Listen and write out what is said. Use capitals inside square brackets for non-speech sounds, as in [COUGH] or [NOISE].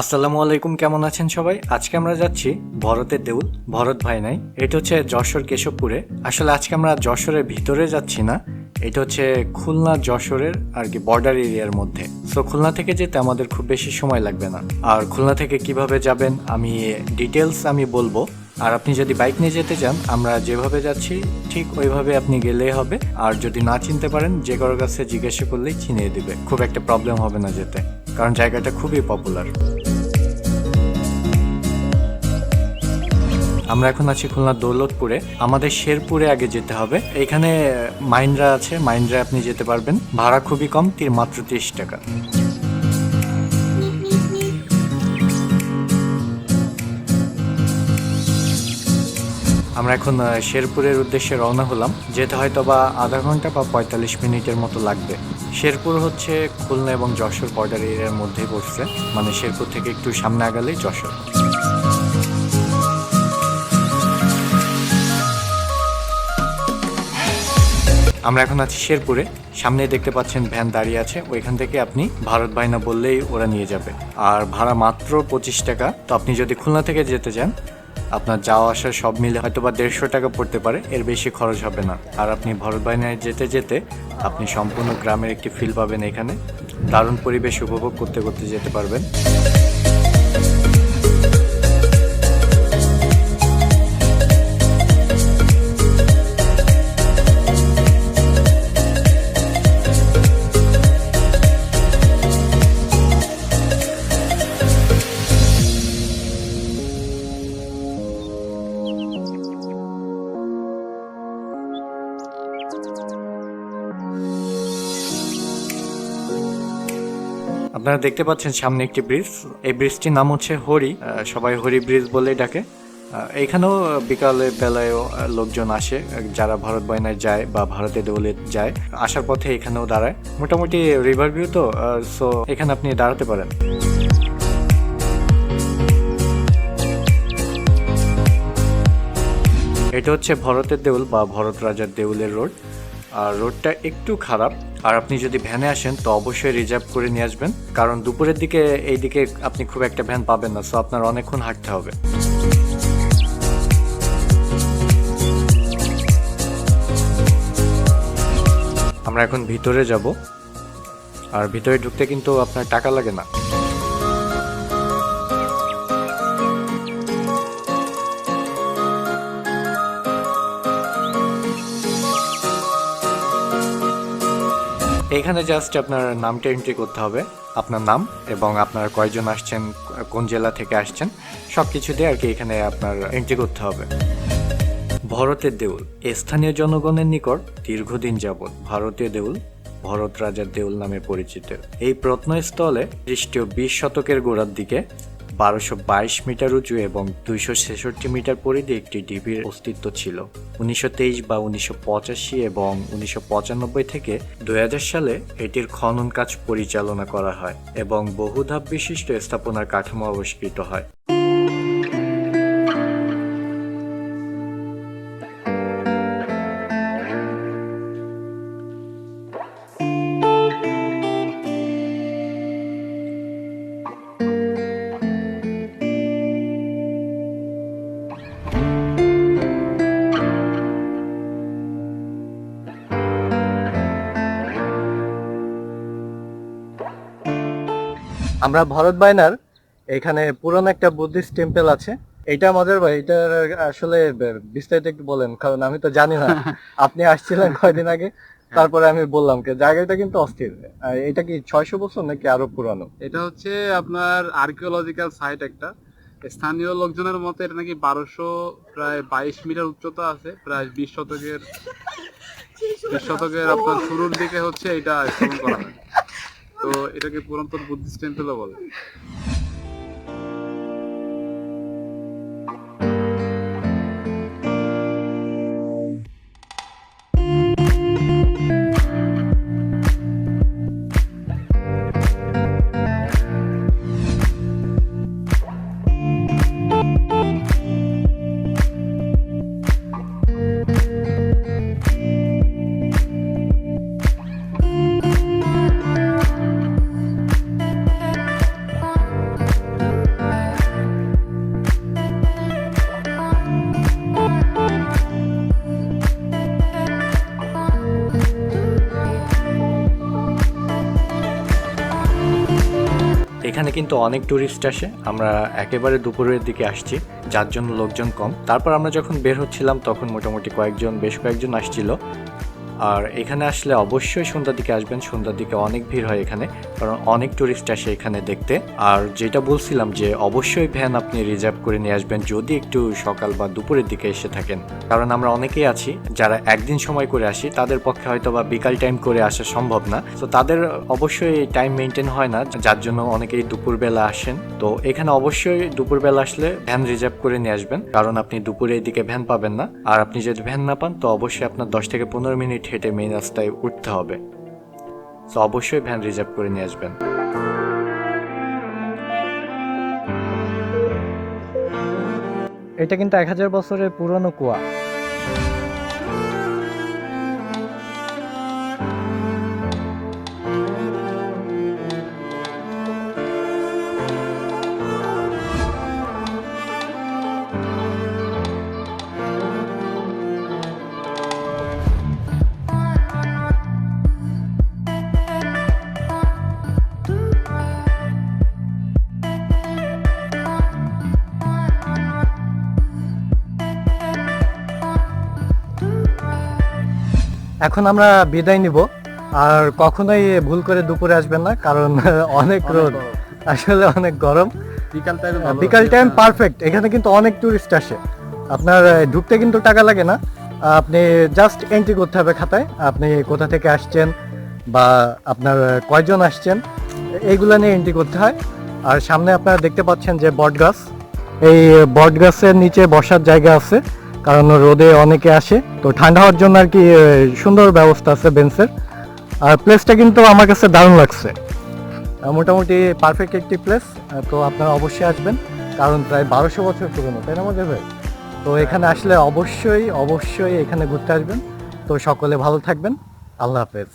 আসসালামু আলাইকুম, কেমন আছেন সবাই? আজকে আমরা যাচ্ছি ভরতের দেউল, ভরত ভাই নাই। এটা হচ্ছে যশোর কেশবপুরে। আসলে আজকে আমরা যশোরের ভিতরে যাচ্ছি না। এটা হচ্ছে খুলনা যশোরের আর কি বর্ডার এরিয়ার মধ্যে। সো খুলনা থেকে যেতে আমাদের খুব বেশি সময় লাগবে না। আর খুলনা থেকে কীভাবে যাবেন, আমি ডিটেলস আমি বলব। আর আপনি যদি বাইক নিয়ে যেতে চান, আমরা যেভাবে যাচ্ছি, ঠিক ওইভাবে আপনি গেলেই হবে। আর যদি না চিনতে পারেন, যে কারোর কাছে জিজ্ঞাসা করলেই চিনিয়ে দিবে। খুব একটা প্রবলেম হবে না যেতে, কারণ জায়গাটা খুবই পপুলার আমরা এখন আছি খুলনা দৌলতপুরে। আমাদের শেরপুরে আগে যেতে হবে। এখানে মাইন্দ্রা আছে। মাইন্দ্রা আপনি যেতে পারবেন। ভাড়া খুবই কম, তীর মাত্র তিরিশ টাকা। আমরা এখন শেরপুরের উদ্দেশ্যে রওনা হলাম। যেতে হয়তো বা আধা ঘণ্টা বা পঁয়তাল্লিশ মিনিটের মতো লাগবে। শেরপুর হচ্ছে খুলনা এবং যশোর বর্ডার এরিয়ার মধ্যেই পড়ছে। মানে শেরপুর থেকে একটু সামনে আগালেই যশোর। আমরা এখন আছি শেরপুরে। সামনে দেখতে পাচ্ছেন ভ্যান দাঁড়িয়ে আছে। ওইখান থেকে আপনি ভারত বাইনা বললেই ওরা নিয়ে যাবে। আর ভাড়া মাত্র পঁচিশ টাকা। তো আপনি যদি খুলনা থেকে যেতে চান, আপনার যাওয়া আসা সব মিলে হয়তো বা দেড়শো টাকা পড়তে পারে। এর বেশি খরচ হবে না। আর আপনি ভরত বাইনায় যেতে যেতে আপনি সম্পূর্ণ গ্রামের একটি ফিল পাবেন এখানে। দারুণ পরিবেশ উপভোগ করতে করতে যেতে পারবেন। আপনারা দেখতে পাচ্ছেন সামনে একটি ব্রিজ। এই ব্রিজটির নাম হচ্ছে হরি। সবাই হরি ব্রিজ বলেই ডাকে। এখানেও বিকালে বেলায়ও লোকজন আসে, যারা ভারত বয়নায় যায় বা ভারতে দৌলে যায়, আসার পথে এখানেও দাঁড়ায়। মোটামুটি রিভার ভিউ তো সো এখানে আপনি দাঁড়াতে পারেন। এটা হচ্ছে ভরতের দেউল বা ভরত রাজার দেউলের রোড। আর রোডটা একটু খারাপ আর আপনি যদি ভ্যানে আসেন, তো অবশ্যই রিজার্ভ করে নিয়ে আসবেন। কারণ দুপুরের দিকে এই দিকে আপনি খুব একটা ভ্যান পাবেন না সো আপনার অনেকক্ষণ হাঁটতে হবে। আমরা এখন ভিতরে যাব। আর ভিতরে ঢুকতে কিন্তু আপনার টাকা লাগে না। এখানে জাস্ট আপনার নামটা এন্ট্রি করতে হবে, আপনার নাম এবং আপনার কয়জন আসছেন, কোন জেলা থেকে আসছেন সব কিছু দিয়ে আর কি এখানে আপনার এন্ট্রি করতে হবে। ভরতের দেউল স্থানীয় জনগণের নিকট দীর্ঘদিন যাবৎ ভারতীয় দেউল, ভরত রাজার দেউল নামে পরিচিত। এই প্রত্নস্থলে খ্রিস্টীয় বিশ শতকের গোড়ার দিকে বারোশো বাইশ মিটার উঁচু এবং দুইশো ছেষট্টি মিটার পরিধি একটি ডিবির অস্তিত্ব ছিল। উনিশশো তেইশ বা উনিশশো পঁচাশি এবং উনিশশো পঁচানব্বই থেকে দুই হাজার সালে এটির খনন কাজ পরিচালনা করা হয় এবং বহুধাপ বিশিষ্ট স্থাপনার কাঠামো আবিষ্কৃত হয়। আমরা ভরত বাইনার এখানে পুরানো একটা বুদ্ধিস্ট টেম্পল আছে। এটা আমাদের ভাই এটা আসলে বিস্তারিত একটু বলেন কারণ আমি তো জানি না। [LAUGHS] আপনি আসছিলেন কয়দিন আগে তারপরে আমি বললাম কি জায়গাটা কিন্তু অস্থির। এটা কি ছয়শো বছর নাকি আরও পুরানো? এটা হচ্ছে আপনার আর্কিওলজিক্যাল সাইট একটা। স্থানীয় লোকজনের মতে এটা নাকি বারোশো প্রায় বাইশ মিটার উচ্চতা আছে প্রায় বিশ শতকের বিশ শতকের আপনার শুরুর দিকে হচ্ছে এটা স্থাপন করা হয়। তো এটাকে পুরাতন বুদ্ধিস্ট টেম্পলও বলে। এখানে কিন্তু অনেক ট্যুরিস্ট আসে। আমরা একেবারে দুপুরের দিকে আসছি, যার জন্য লোকজন কম। তারপর আমরা যখন বের হচ্ছিলাম, তখন মোটামুটি কয়েকজন, বেশ কয়েকজন আসছিল। আর এখানে আসলে অবশ্যই সন্ধ্যার দিকে আসবেন। সন্ধ্যার দিকে অনেক ভিড় হয় এখানে। কারণ অনেক টুরিস্ট আসে এখানে দেখতে। আর যেটা বলছিলাম যে, অবশ্যই ভ্যান আপনি রিজার্ভ করে নিয়ে আসবেন যদি একটু সকাল বা দুপুরের দিকে এসে থাকেন। কারণ আমরা অনেকেই আছি, যারা একদিন সময় করে আসি, তাদের পক্ষে হয়তো বা বিকাল টাইম করে আসা সম্ভব না। তো তাদের অবশ্যই টাইম মেনটেন হয় না, যার জন্য অনেকেই দুপুরবেলা আসেন। তো এখানে অবশ্যই দুপুরবেলা আসলে ভ্যান রিজার্ভ করে নিয়ে আসবেন, কারণ আপনি দুপুরে এদিকে ভ্যান পাবেন না। আর আপনি যদি ভ্যান না পান, তো অবশ্যই আপনার দশ থেকে পনেরো মিনিট হেঁটে মেইন রাস্তায় উঠতে হবে। তো অবশ্যই ভ্যান রিজার্ভ করে নিয়ে আসবেন। এটা কিন্তু এক হাজার বছরের পুরনো কুয়া। এখন আমরা বিদায় নিব। আর কখনোই ভুল করে দুপুরে আসবেন না কারণ [LAUGHS] অনেক রোদ। আসলে অনেক গরম। বিকাল টাইমে বিকাল টাইম পারফেক্ট এখানে কিন্তু অনেক টুরিস্ট আসে। আপনার ঢুকতে কিন্তু টাকা লাগে না। আপনি জাস্ট এন্ট্রি করতে হবে খাতায়। আপনি কোথা থেকে আসছেন বা আপনার কয়জন আসছেন এইগুলো নিয়ে এন্ট্রি করতে হয়। আর সামনে আপনারা দেখতে পাচ্ছেন যে বট গাছ এই বট গাছের নিচে বসার জায়গা আছে। কারণ রোদে অনেকে আসে। তো ঠান্ডা হওয়ার জন্য আর কি সুন্দর ব্যবস্থা আছে বেঞ্চের। আর প্লেসটা কিন্তু আমার কাছে দারুণ লাগছে। মোটামুটি পারফেক্ট একটি প্লেস তো আপনারা অবশ্যই আসবেন। কারণ প্রায় বারোশো বছর পুরনো তাই না মজা ভাই? তো এখানে আসলে অবশ্যই অবশ্যই এখানে ঘুরতে আসবেন। তো সকলে ভালো থাকবেন। আল্লাহ হাফেজ।